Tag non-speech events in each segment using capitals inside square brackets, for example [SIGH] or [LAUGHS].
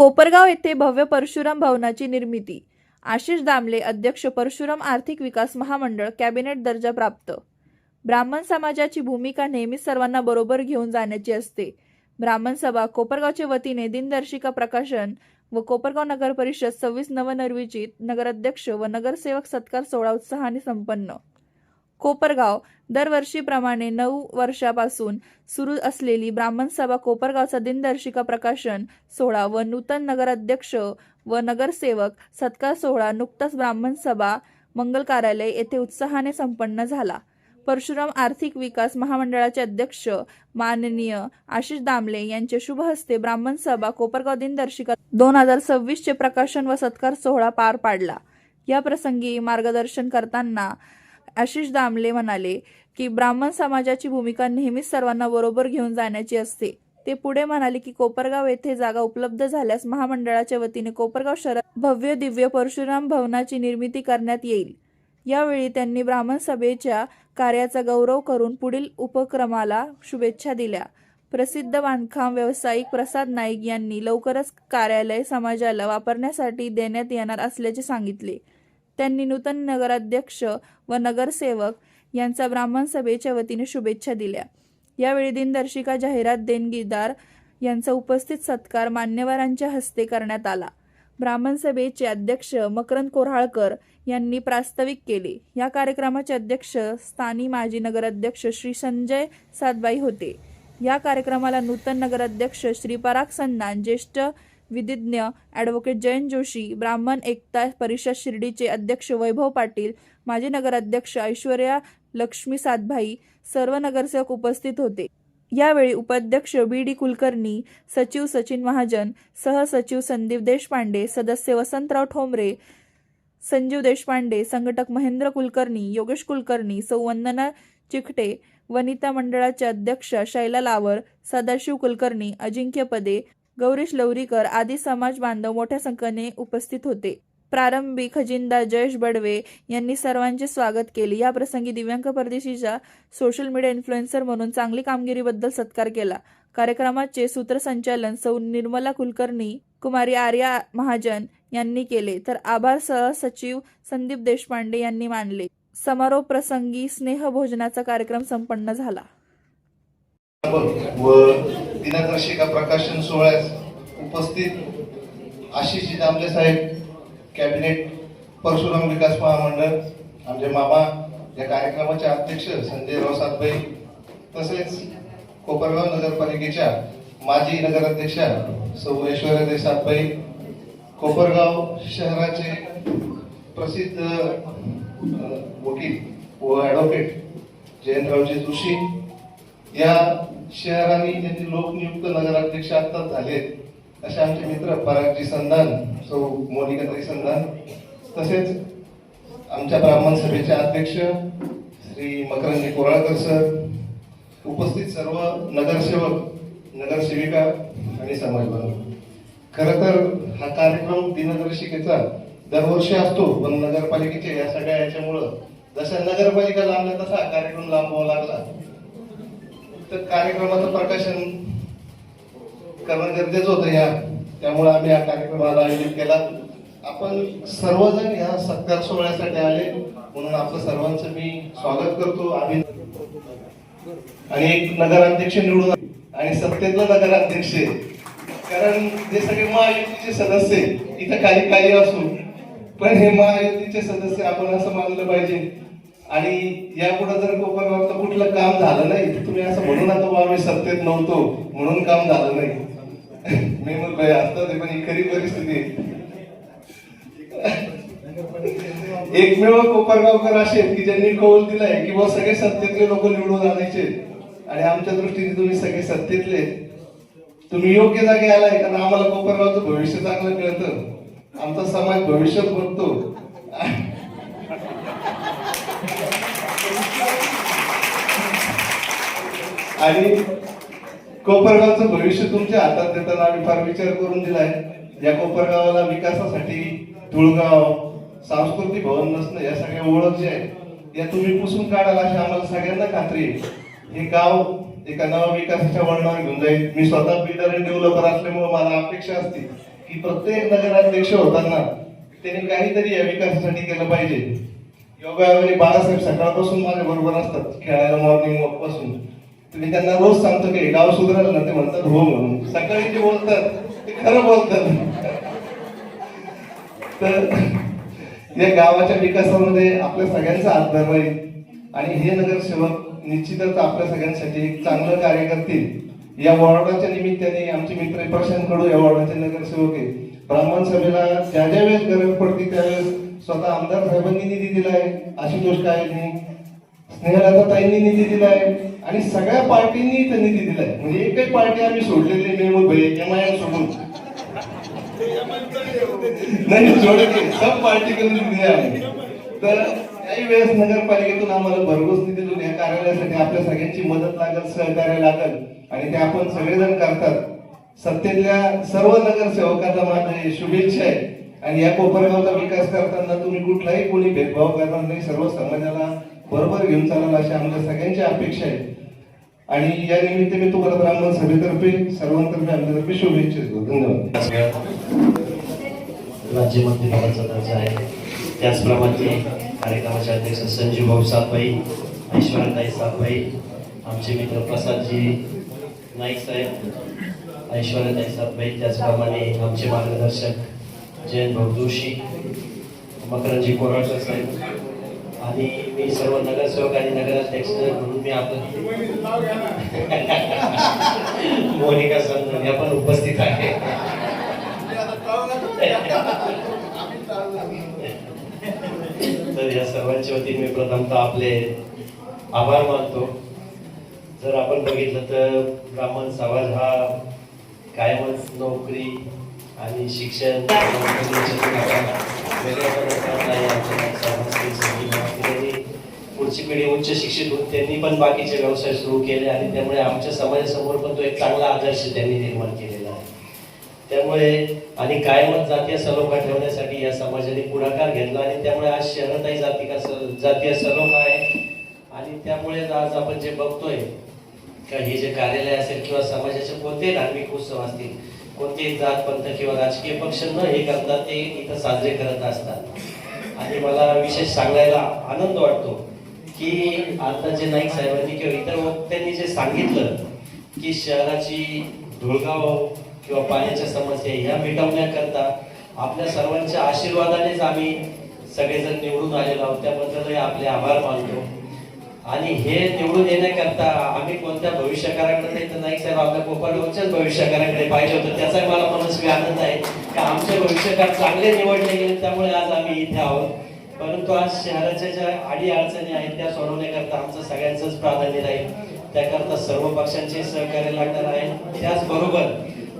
कोपरगाव येथे भव्य परशुराम भवनाची निर्मिती. आशिष दामले अध्यक्ष परशुराम आर्थिक विकास महामंडळ कॅबिनेट दर्जा प्राप्त. ब्राह्मण समाजाची भूमिका नेहमीच सर्वांना बरोबर घेऊन जाण्याची असते. ब्राह्मण सभा कोपरगावच्या वतीने दिनदर्शिका प्रकाशन व कोपरगाव नगर परिषद सव्वीस नवनिर्विचित नगराध्यक्ष व नगरसेवक सत्कार सोहळा उत्साहाने संपन्न. कोपरगाव. दरवर्षीप्रमाणे नऊ वर्षापासून सुरू असलेली ब्राह्मण सभा कोपरगावचा दिनदर्शिका प्रकाशन सोहळा व नूतन नगराध्यक्ष व नगरसेवक सत्कार सोहळा नुकताच ब्राह्मण सभा मंगल कार्यालय येथे उत्साहाने संपन्न झाला. परशुराम आर्थिक विकास महामंडळाचे अध्यक्ष माननीय आशिष दामले यांचे शुभ हस्ते ब्राह्मण सभा कोपरगाव दिनदर्शिका दोन हजार सव्वीसचे प्रकाशन व सत्कार सोहळा पार पाडला. या प्रसंगी मार्गदर्शन करताना आशिष दामले म्हणाले की ब्राह्मण समाजाची भूमिका नेहमीच सर्वांना बरोबर घेऊन जाण्याची असते. ते पुढे म्हणाले की कोपरगाव येथे जागा उपलब्ध झाल्यास महामंडळाच्या वतीने कोपरगाव शहरात भव्य दिव्य परशुराम भवनाची निर्मिती करण्यात येईल. यावेळी त्यांनी ब्राह्मण सभेच्या कार्याचा गौरव करून पुढील उपक्रमाला शुभेच्छा दिल्या. प्रसिद्ध बांधकाम व्यावसायिक प्रसाद नाईक यांनी लवकरच कार्यालय समाजाला वापरण्यासाठी देण्यात येणार असल्याचे सांगितले. त्यांनी नूतन नगराध्यक्ष व नगरसेवक यांचा ब्राह्मण सभेच्या वतीने शुभेच्छा दिल्या. यावेळी दिनदर्शिका जाहिरात देणगीदार यांचा उपस्थित सत्कार मान्यवरांच्या हस्ते करण्यात आला. ब्राह्मण सभेचे अध्यक्ष मकरंद कोऱ्हाळकर यांनी प्रास्ताविक केले. या कार्यक्रमाचे अध्यक्ष स्थानी माजी नगराध्यक्ष श्री संजय सातबाई होते. या कार्यक्रमाला नूतन नगराध्यक्ष श्री पराग सन्नान ज्येष्ठ विधिज्ञ ॲडव्होकेट जयंत जोशी ब्राह्मण एकता परिषद शिर्डीचे अध्यक्ष वैभव पाटील माजी नगराध्यक्ष ऐश्वर्या लक्ष्मी सातभाई सर्व नगरसेवक उपस्थित होते. यावेळी उपाध्यक्ष बी डी कुलकर्णी सचिव सचिन महाजन सहसचिव संदीप देशपांडे सदस्य वसंतराव ठोंबरे संजीव देशपांडे संघटक महेंद्र कुलकर्णी योगेश कुलकर्णी सौ वंदना वनिता मंडळाचे अध्यक्ष शैला लावर सदाशिव कुलकर्णी अजिंक्य पदे गौरीश लवरीकर आदी समाज बांधव मोठ्या संख्येने उपस्थित होते. प्रारंभी खजिनदार जयेश बडवे यांनी सर्वांचे स्वागत केले. या प्रसंगी दिव्यांक परदेशीच्या सोशल मीडिया इन्फ्लुएन्सर म्हणून चांगली कामगिरीबद्दल सत्कार केला. कार्यक्रमाचे सूत्रसंचालन सौ. निर्मला कुलकर्णी कुमारी आर्या महाजन यांनी केले. तर आभार सहसचिव संदीप देशपांडे यांनी मानले. समारोप प्रसंगी स्नेह भोजनाचा कार्यक्रम संपन्न झाला. व दिनदर्शिका प्रकाशन सोहळ्यास उपस्थित आशिषजी दामले साहेब कॅबिनेट परशुराम विकास महामंडळ आमचे मामा या कार्यक्रमाचे अध्यक्ष संजय सातभाई तसेच कोपरगाव नगरपालिकेच्या माजी नगराध्यक्षा सौ ऐश्वर्या सातभाई कोपरगाव शहराचे प्रसिद्ध वकील व ॲडव्होकेट जयंतरावजी जोशी या शहराने त्यांनी लोकनियुक्त नगराध्यक्ष आत्ताच झालेत असे आमचे मित्र परागजी संधान सौ मोनिकाताई संधान तसेच आमच्या ब्राह्मण सभेचे अध्यक्ष श्री मकरंजी कोराळकर सर उपस्थित सर्व नगरसेवक नगरसेविका आणि समाज खरं तर हा कार्यक्रम दिनदर्शिकेचा दरवर्षी असतो पण नगरपालिकेचे या सगळ्या याच्यामुळं जशा नगरपालिका लांबल्या तसा कार्यक्रम लांबवा लागला. तर कार्यक्रमाचं प्रकाशन करणं गरजेचं होतं या. त्यामुळे आम्ही या कार्यक्रमाला आयोजित केला. आपण सर्वजण या सत्कार सोहळ्यासाठी आले म्हणून आपलं सर्वांचं मी स्वागत करतो. आम्ही आणि एक नगराध्यक्ष निवडून आणि सत्तेतलं नगराध्यक्ष. आहे. कारण जे सगळे महायुतीचे सदस्य इथं काही काही असू पण हे महायुतीचे सदस्य आपण असं मानलं पाहिजे. आणि यापुढे जर कोकणातलं कुठलं काम झालं नाही तर तुम्ही असं म्हणू नका बा आम्ही सत्तेत नव्हतो. म्हणून काम झालं नाही. मी म्हणलो असतं ते पण ही खरी परिस्थिती एकमेव कोपरगावकर असे आहेत की ज्यांनी कौल दिलाय की बुवा सगळे सत्तेतले लोक निवडून आणायचे. आणि आमच्या दृष्टीने तुम्ही सगळे सत्तेतले. तुम्ही योग्य जागे आलाय कारण आम्हाला कोपरगावचं भविष्य चांगलं कळतं. आमचा समाज भविष्यात बघतो. आणि कोपरगावचं भविष्य तुमच्या हातात देताना आम्ही फार विचार करून दिलाय. या कोपरगावाला विकासासाठी तुळगाव सांस्कृतिक भवन नसणं या सगळ्या ओळख ज्या आहेत या तुम्ही पुसून काढाल अशी आम्हाला सगळ्यांना खात्री आहे. हे गाव एका नवा विकासाच्या वळणावर घेऊन जाईल. मी स्वतः बिल्डर आणि डेव्हलपर असल्यामुळे मला अपेक्षा असते की प्रत्येक नगराध्यक्ष होताना त्यांनी काहीतरी या विकासासाठी केलं पाहिजे. योगायोगाने बाळासाहेब सकाळपासून माझ्या बरोबर असतात खेळायला मॉर्निंग वॉकपासून तुम्ही त्यांना रोज सांगतो की गाव सुधारलं ना ते म्हणतात हो म्हणून. सकाळी जे बोलतात ते खरं बोलतात. तर या गावाच्या विकासामध्ये आपल्या सगळ्यांचा हातभार राहील आणि हे नगरसेवक निश्चितच आपल्या सगळ्यांसाठी एक चांगलं कार्य करतील. या वॉर्डाच्या निमित्ताने आमचे मित्र प्रशांत कडू या वॉर्डाचे नगरसेवक आहे ब्राह्मण सभेला ज्या ज्या वेळेस गरज पडते त्यावेळेस स्वतः आमदार साहेबांनी निधी दिलाय आहे नाही स्नेहलता ताईंनी निधी दिलाय आणि सगळ्या पार्टींनी इथं निधी दिलाय. म्हणजे एकही पार्टी आम्ही सोडलेली नाही मग भाई एम आय एम सोडून. नाही सोडत सब पार्टी कडून निधी आहे तर काही वेळेस नगरपालिकेतून आम्हाला भरघोस निधी देऊन या कार्यालयासाठी आपल्या सगळ्यांची मदत लागेल सहकार्य लागेल आणि ते आपण सगळेजण करतात. सत्तेतल्या सर्व नगरसेवकांना माझ्या शुभेच्छा आहे. आणि या कोपरगावचा विकास करताना तुम्ही कुठलाही कोणी भेदभाव करणार नाही. सर्व समाजाला बरोबर घेऊन चालाल अशा आमच्या सगळ्यांची अपेक्षा आहे. आणि या निमित्त मी तुम्हाला ब्राह्मण सभेतर्फे सर्वांतर्फे आमच्यातर्फे शुभेच्छा देतो. धन्यवाद. राज्य दर्जा आहे त्याचप्रमाणे कार्यक्रमाचे अध्यक्ष संजीव भाऊ सातबाई ऐश्वर्याताई सातबाई आमचे मित्र प्रसादजी नाईक साहेब ऐश्वर्याताई सातबाई त्याचप्रमाणे आमचे मार्गदर्शक जयंत भाऊ जोशी. मकरंजी कोराळकर साहेब. आणि मी सर्व नगरसेवक आणि नगराध्यक्ष म्हणून मी आपलं [LAUGHS] मोनिका संत या पण उपस्थित आहे. तर या सर्वांच्या वतीने मी प्रथमतः आपले आभार मानतो. जर आपण बघितलं तर ब्राह्मण समाज हा कायमच नोकरी आणि शिक्षण वेगळ्या त्यांनी पुढची पिढी उच्च शिक्षित होऊन त्यांनी पण बाकीचे व्यवसाय सुरू केले आणि त्यामुळे आमच्या समाजासमोर पण तो एक चांगला आदर्श त्यांनी निर्माण केलेला आहे. त्यामुळे आणि कायमच जातीय सलोखा ठेवण्यासाठी या समाजाने पुढाकार घेतला आणि त्यामुळे आज शहरातही जाती का जातीय सलोखा आहे. आणि त्यामुळे आज आपण जे बघतोय का हे जे कार्यालय असेल किंवा समाजाचे कोणते धार्मिक उत्सव असतील कोणतेही जात पंथ किंवा राजकीय पक्ष न हे करता ते इथं साजरे करत असतात. आणि मला विशेष सांगायला आनंद वाटतो की आता जे नाईक साहेबांनी किंवा इतर वक्त्यांनी जे सांगितलं की शहराची धुळगाव किंवा पाण्याच्या समस्या ह्या मिटवण्याकरता आपल्या सर्वांच्या आशीर्वादानेच आम्ही सगळेजण निवडून आलेलो आहोत. त्याबद्दलही आपले आभार मानतो. आणि हे निवडून येण्याकरता आम्ही कोणत्या भविष्यकाराकडे नाही तर नाईक साहेब? आपल्या कोपरगावच्याच भविष्यकाराकडे पाहिजे होतं. त्याचा मला मनस्वी आनंद आहे की आमचे भविष्यकार चांगले निवडले गेले त्यामुळे आज आम्ही इथे आहोत. परंतु आज शहराच्या ज्या अडी अडचणी आहेत त्या सोडवण्याकरता आमचं सगळ्यांचंच प्राधान्य राहील. त्याकरता सर्व पक्षांचे सहकार्य लागणार आहे. त्याचबरोबर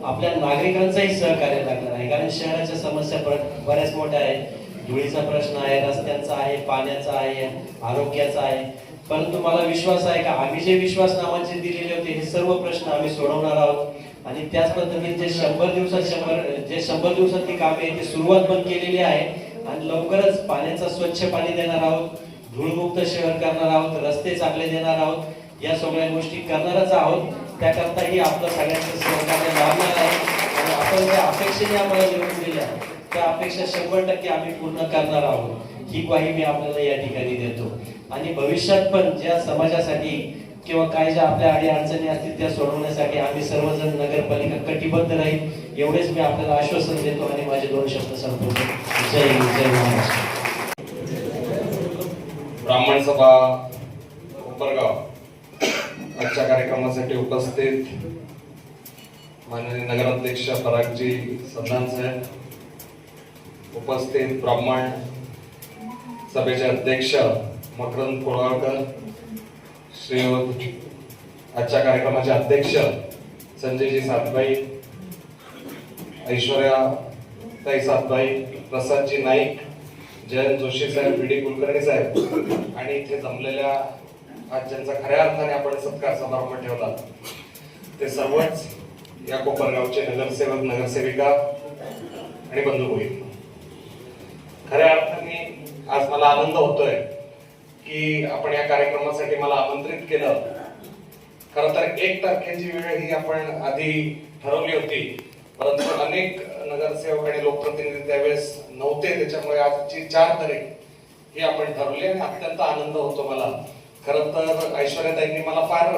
आपल्या नागरिकांचंही सहकार्य लागणार आहे. कारण शहराच्या समस्या बऱ्याच मोठ्या आहेत. धुळीचा प्रश्न आहे रस्त्यांचा आहे पाण्याचा आहे आरोग्याचा आहे. परंतु मला विश्वास आहे का? आम्ही जे विश्वास नावाचे दिलेले होते हे सर्व प्रश्न आम्ही सोडवणार आहोत. आणि त्याच पद्धतीने जे शंभर दिवसात शंभर जे शंभर दिवसातली कामे आहे ती सुरुवात पण केलेली आहे आणि लवकरच पाण्याचं स्वच्छ पाणी देणार आहोत धूळमुक्त शहर करणार आहोत रस्ते चांगले देणार आहोत. या सगळ्या गोष्टी करणारच आहोत. त्याकरताही आपलं सगळ्यांचं सहकार्य लाभणार आहे. आणि आपण त्या अपेक्षेने आम्हाला निवडून दिल्या. त्या अपेक्षा शंभर टक्के आम्ही पूर्ण करणार आहोत. ही ग्वाही मी आपल्याला या ठिकाणी देतो. आणि भविष्यात पण ज्या समाजासाठी किंवा काय ज्या आपल्या अडी अडचणी असतील त्या सोडवण्यासाठी आम्ही सर्वजण नगरपालिका कटिबद्ध राहील एवढेच मी आपल्याला आश्वासन देतो आणि माझे दोन शब्द सांगतो जय जय महाराष्ट्र. ब्राह्मण सभा कोपरगाव. आजच्या कार्यक्रमासाठी उपस्थित माननीय नगराध्यक्ष परागजी जी साहेब उपस्थित ब्राह्मण सभेचे अध्यक्ष मकरंद कोळवळकर श्रीयुत आजच्या कार्यक्रमाचे अध्यक्ष संजयजी सातबाई ऐश्वर्या ताई सातबाई प्रसादजी नाईक जयंत जोशी साहेब बी डी कुलकर्णी साहेब आणि इथे जमलेल्या आज ज्यांचा खऱ्या अर्थाने आपण सत्कार समारंभ ठेवला ते सर्वच या कोपरगावचे नगरसेवक नगरसेविका आणि बंधू होईल. खऱ्या अर्थाने आज मला आनंद होतोय की आपण या कार्यक्रमासाठी मला आमंत्रित केलं. खर तर एक तारखेची वेळ ही आपण आधी ठरवली होती. परंतु अनेक नगरसेवक आणि लोकप्रतिनिधी त्यावेळेस नव्हते. त्याच्यामुळे आजची चार तारीख ही आपण ठरवली आणि अत्यंत आनंद होतो मला. खरं तर ऐश्वर्याताईंनी मला फार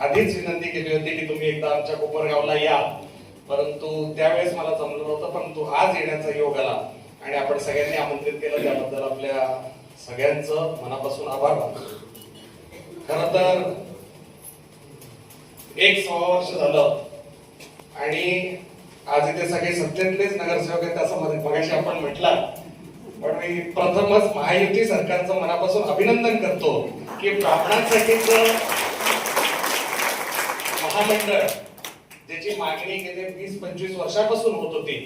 आधीच विनंती केली होती की तुम्ही एकदा आमच्या कोपरगावला या. परंतु त्यावेळेस मला जमलं नव्हतं परंतु आज येण्याचा योग आला. आणि आपण सगळ्यांनी आमंत्रित केलं त्याबद्दल आपल्या सगळ्यांचं मनापासून आभार मानतो. खर तर एक सव्वा वर्ष झालं आणि आज इथे सगळे सत्तेतलेच नगरसेवक आहेत असं मध्ये- मगाशी आपण म्हटला पण मी प्रथमच महायुती सरकारचं मनापासून अभिनंदन करतो की ब्राह्मणांसाठीच महामंडळ ज्याची मागणी गेले वीस पंचवीस वर्षापासून होत होती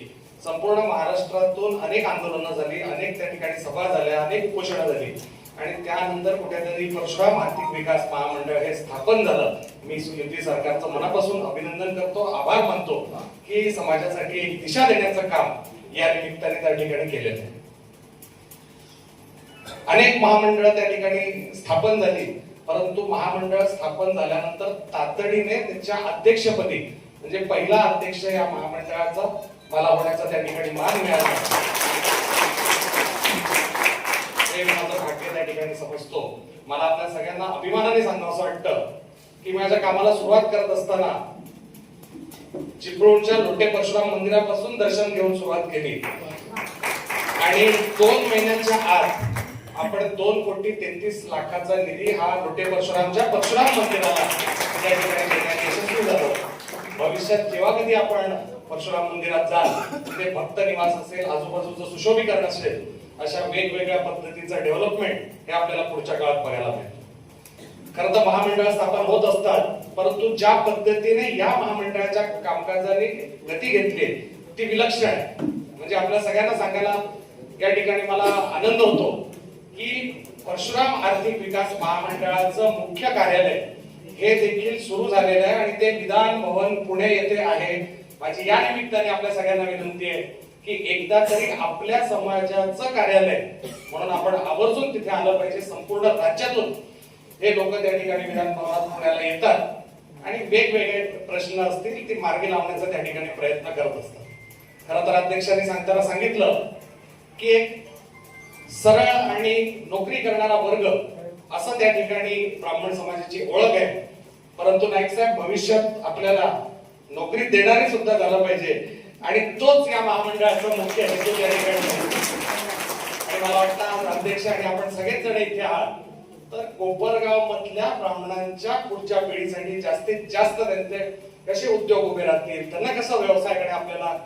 संपूर्ण महाराष्ट्रातून अनेक आंदोलनं झाली अनेक त्या ठिकाणी सभा झाल्या अनेक उपोषणं झाली. आणि त्यानंतर कुठेतरी परशुराम आर्थिक विकास महामंडळ हे स्थापन झालं. मी युती सरकारचं मनापासून अभिनंदन करतो आभार मानतो की समाजासाठी एक दिशा देण्याचं काम या निमित्ताने त्या ठिकाणी केलेलं आहे. अनेक महामंडळ त्या ठिकाणी स्थापन झाली परंतु महामंडळ स्थापन झाल्यानंतर तातडीने त्याच्या अध्यक्षपदी म्हणजे पहिला अध्यक्ष या महामंडळाचा मला होण्याचा त्या ठिकाणी मान मिळाला. हे माझं भाग्य त्या ठिकाणी समजतो. मला आपल्या सगळ्यांना अभिमानाने सांगावं असं वाटतं की माझ्या कामाला सुरुवात करत असताना चिपळूणच्या लोटे परशुराम मंदिरापासून दर्शन घेऊन सुरुवात केली. आणि दोन महिन्यांच्या आत आपण दोन कोटी तेहतीस लाखाचा निधी हा लोटे परशुरामच्या परशुराम मंदिराला त्या ठिकाणी देण्यात यशस्वी झालो. भविष्यात जेव्हा कधी आपण परशुराम मंदिरात जाल तिथे भक्त निवास असेल आजूबाजूचं सुशोभीकरण असेल अशा वेगवेगळ्या पद्धतीचं डेव्हलपमेंट हे आपल्याला पुढच्या काळात बघायला मिळेल. खरं तर महामंडळ स्थापन होत असतात परंतु ज्या पद्धतीने या महामंडळाच्या कामकाजाने गती घेतली ती विलक्षण आहे. म्हणजे आपल्या सगळ्यांना सांगायला या ठिकाणी मला आनंद होतो की परशुराम आर्थिक विकास महामंडळाचं मुख्य कार्यालय हे देखील सुरू झालेलं आहे आणि ते विधान भवन पुणे येथे आहे. माझी या निमित्ताने आपल्या सगळ्यांना विनंती आहे की एकदा तरी आपल्या समाजाचं कार्यालय म्हणून आपण आवर्जून तिथे आलं पाहिजे संपूर्ण राज्यातून. हे लोक त्या ठिकाणी विधान भवनात पुण्याला येतात आणि वेगवेगळे प्रश्न असतील ते मार्गी लावण्याचा त्या ठिकाणी प्रयत्न करत असतात. खरं तर अध्यक्षांनी सांगताना सांगितलं की एक सरळ आणि नोकरी करणारा वर्ग असं त्या ठिकाणी ब्राह्मण समाजाची ओळख आहे. परंतु नाईक साहेब भविष्यात आपल्याला नोकरी देणारी सुद्धा झाला पाहिजे. आणि तोच या महामंडळाचा मुख्य हेतू त्या ठिकाणी आणि मला वाटतं आज अध्यक्ष आणि आपण सगळेच जण इथे आहात. तर कोपरगाव मधल्या ब्राह्मणांच्या पुढच्या पिढीसाठी जास्तीत जास्त त्यांचे कसे उद्योग उभे राहतील त्यांना कसं व्यवसायाकडे आपल्याला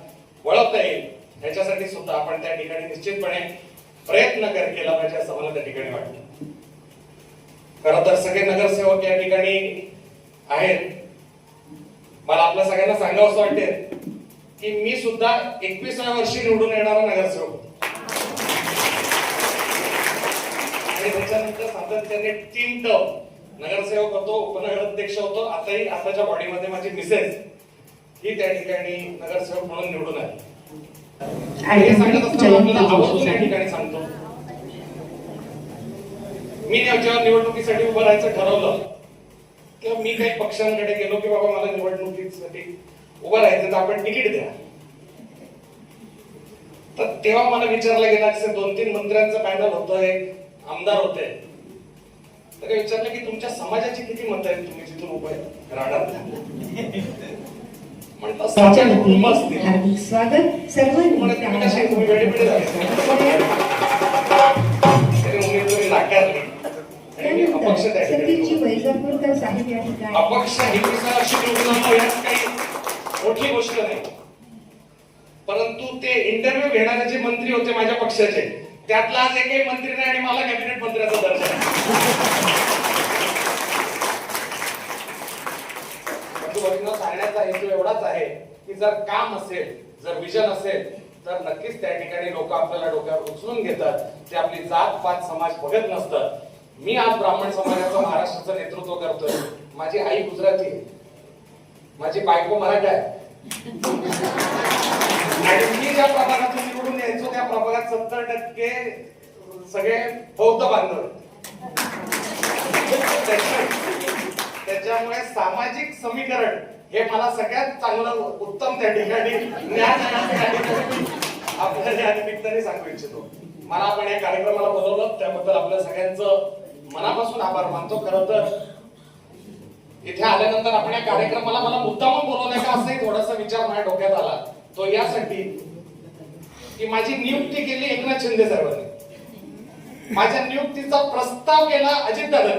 वळवता येईल याच्यासाठी सुद्धा आपण त्या ठिकाणी निश्चितपणे प्रयत्न कर केला पाहिजे असं मला त्या ठिकाणी वाटतं. खर तर सगळे नगरसेवक या ठिकाणी आहेत. मला आपल्या सगळ्यांना सांगावं असं वाटेल की मी सुद्धा एकविसाव्या वर्षी निवडून येणारा नगरसेवक. आणि त्याच्यानंतर सातत्याने तीन टर्म नगरसेवक होतो उपनगराध्यक्ष होतो. आताही आताच्या बॉडीमध्ये माझी मिसेस ही त्या ठिकाणी नगरसेवक म्हणून निवडून आली. हे सांगत असताना आपल्याला आवर्जून या ठिकाणी सांगतो. मी जेव्हा निवडणुकीसाठी उभं राहायचं ठरवलं. तेव्हा मी काही पक्षांकडे गेलो की बाबा मला निवडणुकीसाठी उभं राहायचं तर आपण तिकीट द्या. तर तेव्हा मला विचारलं गेलं असे दोन तीन मंत्र्यांचं पॅनल होतं एक आमदार होते. तर विचारलं की तुमच्या समाजाची किती मतं आहेत? तुम्ही जिथून उभे राहणार. हार्दिक स्वागत. सर्वांनी म्हणे अपक्ष त्या त्यानंतर ठिकाणी सतीची उभा. वैजापूरकर साहेब या ठिकाणी. अपक्ष हिंदुस्थान काही मोठी गोष्ट नाही. परंतु ते इंटरव्ह्यू घेणारे जे मंत्री होते माझ्या पक्षाचे त्यातला आज एकही मंत्री नाही आणि मला कॅबिनेट मंत्र्याचा दर्जा. बंधुभगिनींनो, सांगण्याचा हेतू एवढाच आहे की जर काम असेल जर विजन असेल तर नक्कीच त्या ठिकाणी लोक आपल्याला डोक्यावर उचलून घेतात. ते आपली जात पात समाज बघत नसतात. मी आज ब्राह्मण समाजाचं महाराष्ट्राचं नेतृत्व करतोय. माझी आई गुजराती आहे. माझी बायको मराठा आहे. आणि मी ज्या प्रभागातून निवडून यायचो त्या प्रभागात सत्तर टक्के सगळे बौद्ध बांधव त्याच्यामुळे सामाजिक समीकरण हे मला सगळ्यात चांगलं उत्तम त्या ठिकाणी ज्ञान आपल्या आपल्याला या निमित्ताने सांगू इच्छितो. मला आपण या कार्यक्रमाला बोलवलं त्याबद्दल आपल्या सगळ्यांचं मनापासून आभार मानतो. खरं तर इथे आल्यानंतर आपण या कार्यक्रमाला मला मुद्दामून बोलवलं का असंही थोडासा विचार माझ्या डोक्यात आला. तो यासाठी की माझी नियुक्ती केली एकनाथ शिंदे साहेबांनी. माझ्या नियुक्तीचा प्रस्ताव केला अजित दादा.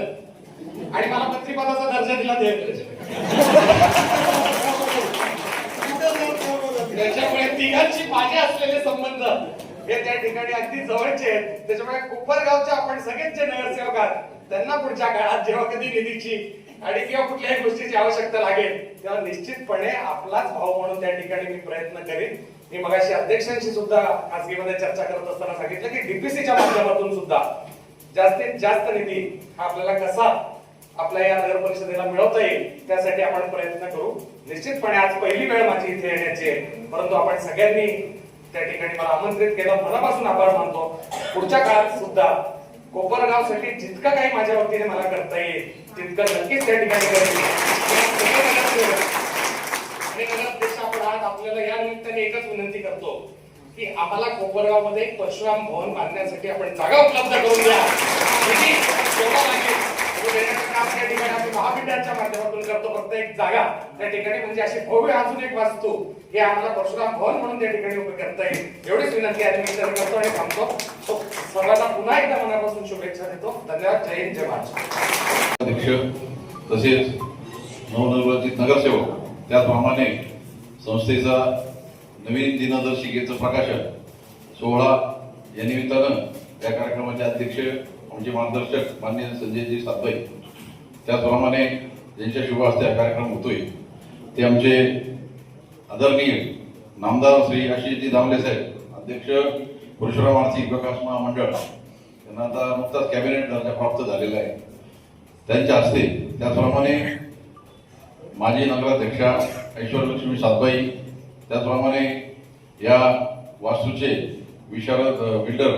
आणि मला मंत्रिपदाचा दर्जा दिला देवेंद्र त्याच्यामुळे तिघांची माझे असलेले संबंध हे त्या ठिकाणी अगदी जवळचे आहेत. त्याच्यामुळे कोपरगावचे आपण सगळेच जे नगरसेवक आहात. त्यांना पुढच्या काळात जेव्हा कधी निधीची आणि किंवा कुठल्याही गोष्टीची आवश्यकता लागेल तेव्हा निश्चितपणे आपलाच भाऊ म्हणून त्या ठिकाणी मी प्रयत्न करेन. मी मगाशी अध्यक्षांशी सुद्धा खासगीमध्ये चर्चा करत असताना सांगितलं की डीपीसीच्या माध्यमातून सुद्धा जास्तीत जास्त निधी हा आपल्याला कसा आपल्या या नगर परिषदेला मिळवता येईल त्यासाठी आपण प्रयत्न करू. निश्चितपणे आज पहिली वेळ माझी इथे येण्याची आहे. परंतु आपण सगळ्यांनी त्या ठिकाणी मला आमंत्रित केलं. मनापासून आभार मानतो. पुढच्या काळात सुद्धा कोपरगावसाठी जितकं काही माझ्या वतीने मला करता येईल तितकं नक्कीच त्या ठिकाणी आपण आज आपल्याला या निमित्ताने एकच विनंती करतो की आम्हाला कोपरगावमध्ये एक परशुराम भवन बांधण्यासाठी आपण जागा उपलब्ध करून द्या. निधी म्हणजे त्या ठिकाणी माध्यमातून करतो. फक्त एक जागा त्या ठिकाणी म्हणजे अशी भव्य अजून एक वास्तू हे आम्हाला परशुराम भवन म्हणून त्या ठिकाणी उभे करता येईल. एवढीच विनंती या निमित्ताने करतो आणि थांबतो. तो सर्वांना पुन्हा एकदा मनापासून शुभेच्छा देतो. धन्यवाद. जय हिंद जय महाराष्ट्र. अध्यक्ष तसेच नवनिर्वाचित नगरसेवक त्याचप्रमाणे संस्थेचा नवीन दिनदर्शिकेचं प्रकाशन सोहळा या निमित्तानं या कार्यक्रमाचे अध्यक्ष आमचे मार्गदर्शक मान्य संजयजी सातबाई. त्याचप्रमाणे ज्यांच्या शुभ हस्ते हा कार्यक्रम होतोय ते आमचे आदरणीय नामदार श्री आशिषजी दामले साहेब अध्यक्ष परशुराम आर्थिक विकास महामंडळ त्यांना आता नुकताच कॅबिनेट दर्जा प्राप्त झालेला आहे. त्यांच्या हस्ते त्याचप्रमाणे माजी नगराध्यक्षा ऐश्वर्यलक्ष्मी सातबाई त्याचप्रमाणे या वास्तूचे विशारद बिल्डर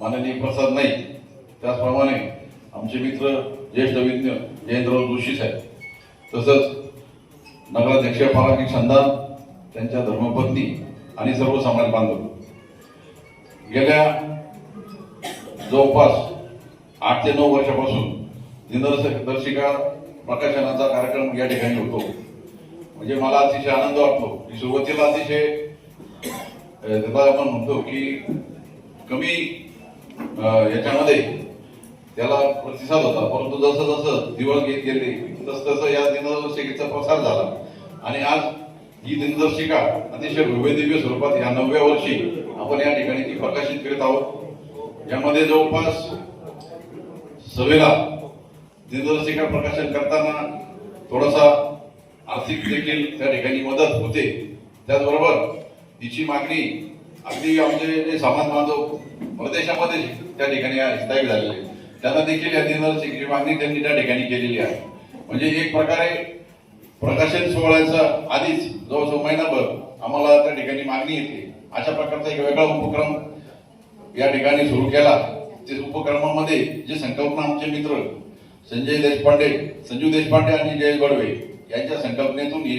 माननीय प्रसाद नाईक त्याचप्रमाणे आमचे मित्र ज्येष्ठ विज्ञ जयेंद्रराव जोशी साहेब तसंच नगराध्यक्ष पालाकी संधान त्यांच्या धर्मपत्नी आणि सर्व समाज बांधव. गेल्या जवळपास आठ ते नऊ वर्षापासून दिनदर्शिका प्रकाशनाचा कार्यक्रम या ठिकाणी होतो. म्हणजे मला अतिशय आनंद वाटतो. की सुरुवातीला अतिशय त्याला आपण म्हणतो की कमी याच्यामध्ये त्याला प्रतिसाद होता. परंतु जसं जसं दिवस घेत गेले तसतसं या दिनदर्शिकेचा प्रसार झाला. आणि आज ही दिनदर्शिका अतिशय भव्यदिव्य स्वरूपात या नवव्या वर्षी आपण या ठिकाणी ती प्रकाशित करीत आहोत. यामध्ये जवळपास सभेला दिनदर्शिका प्रकाशन करताना थोडासा आर्थिक देखील त्या ठिकाणी मदत होते. त्याचबरोबर तिची मागणी अगदी आमचे जे सामान बांधव प्रदेशामध्ये त्या ठिकाणी स्थायिक झालेले त्यांना देखील या दिनदर्शिकेची मागणी त्यांनी त्या ठिकाणी केलेली आहे. म्हणजे एक प्रकारे प्रकाशन सोहळ्याचा आधीच जवळजवळ महिनाभर आम्हाला त्या ठिकाणी मागणी येते. अशा प्रकारचा एक वेगळा उपक्रम या ठिकाणी सुरू केला. ते उपक्रमामध्ये जे संकल्पना आमचे मित्र संजय देशपांडे संजू देशपांडे आणि जयेश गडवे यांच्या संकल्पनेतून ही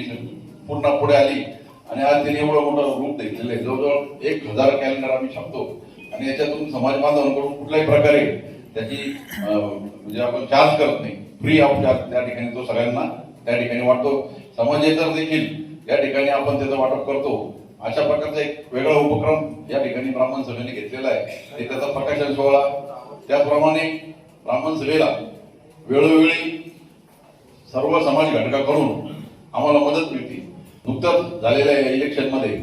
पूर्ण पुढे आली. आणि आज त्यांनी एवढं मोठं रूप देखील आहे. जवळजवळ एक हजार कॅलेंडर आम्ही छापतो. आणि याच्यातून समाज बांधवांकडून कुठल्याही प्रकारे त्याची म्हणजे आपण चार्ज करत नाही. फ्री ऑफ चार्ज त्या ठिकाणी तो सगळ्यांना त्या ठिकाणी वाटतो. समाजेतर देखील या ठिकाणी आपण त्याचं वाटप करतो. अशा प्रकारचा एक वेगळा उपक्रम या ठिकाणी ब्राह्मण सभेने घेतलेला आहे. ते त्याचा प्रकाशन सोहळा. त्याचप्रमाणे ब्राह्मण सभेला वेळोवेळी सर्व समाज घटकाकडून आम्हाला मदत मिळते. नुकतंच झालेल्या या इलेक्शनमध्ये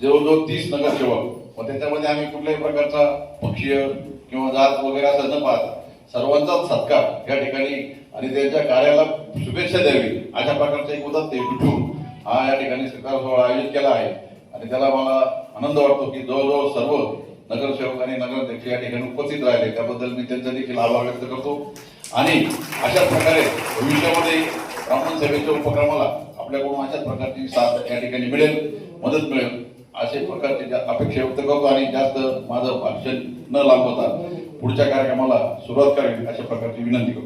जवळजवळ तीस नगरसेवक मग त्याच्यामध्ये आम्ही कुठल्याही प्रकारचा पक्षीय किंवा जात वगैरे असं न पाहता सर्वांचा सत्कार या ठिकाणी आणि त्यांच्या कार्याला शुभेच्छा द्यावी. अशा प्रकारचा एक उदात हेतू हा या ठिकाणी सत्कार सोहळा आयोजित केला आहे. आणि त्याला मला आनंद वाटतो की जवळजवळ सर्व नगरसेवक आणि नगराध्यक्ष या ठिकाणी उपस्थित राहिले. त्याबद्दल मी त्यांचा देखील आभार व्यक्त करतो. आणि अशाच प्रकारे भविष्यामध्ये ब्राह्मण सेवेच्या उपक्रमाला आपल्याकडून अशाच प्रकारची साथ या ठिकाणी मिळेल मदत मिळेल. असे प्रकारची अपेक्षा व्यक्त करतो आणि जास्त माझं भाषण न लांबवता पुढच्या कार्यक्रमाला सुरुवात करावी अशा प्रकारची विनंती करतो.